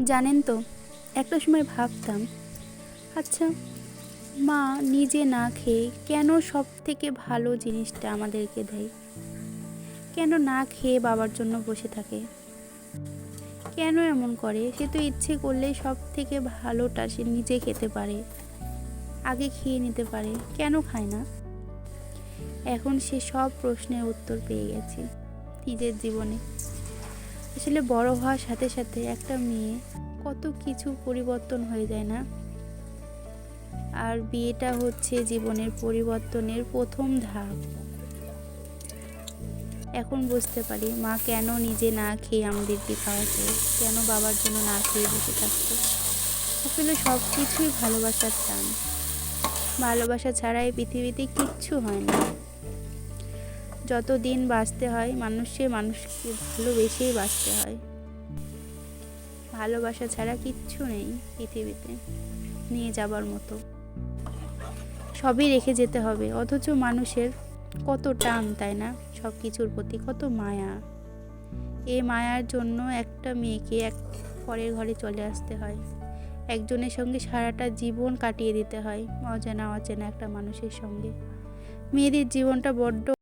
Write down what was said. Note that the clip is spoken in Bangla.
জানেন তো, একটা সময় ভাবতাম আচ্ছা মা নিজে না খেয়ে কেন সব থেকে ভালো জিনিসটা আমাদেরকে দেয়? কেন না খেয়ে বাবার জন্য বসে থাকে? কেন এমন করে? সে তো ইচ্ছে করলেই সব থেকে ভালোটা সে নিজে খেতে পারে, আগে খেয়ে নিতে পারে, কেন খায় না? এখন সে সব প্রশ্নের উত্তর পেয়ে গেছে, নিজের জীবনে। আসলে বড় হওয়ার সাথে সাথে একটা মেয়ে কত কিছু পরিবর্তন হয়ে যায় না। আর বিয়েটা হচ্ছে জীবনের পরিবর্তনের প্রথম ধাপ। এখন বুঝতে পারি মা কেন নিজে না খেয়ে আমাদেরকে খাওয়াতো, কেন বাবার জন্য না খেয়ে বসে থাকতো। আসলে সব কিছুই ভালোবাসার টান। ভালোবাসা ছাড়া এই পৃথিবীতে কিচ্ছু হয় না। যত দিন বাঁচতে হয়, মানুষে মানুষকে ভালোবেসেই বাঁচতে হয়। ভালোবাসা ছাড়া কিচ্ছু নেই পৃথিবীতে, নিয়ে যাবার মতো। সবই রেখে যেতে হবে, অথচ মানুষের কত টান, তাই না? সব কিছুর প্রতি কত মায়া। এই মায়ার জন্য একটা মেয়েকে এক পরের ঘরে চলে আসতে হয়। একজনের সঙ্গে সারাটা জীবন কাটিয়ে দিতে হয় অজানা অচেনা একটা মানুষের সঙ্গে। মেয়েদের জীবনটা বড্ড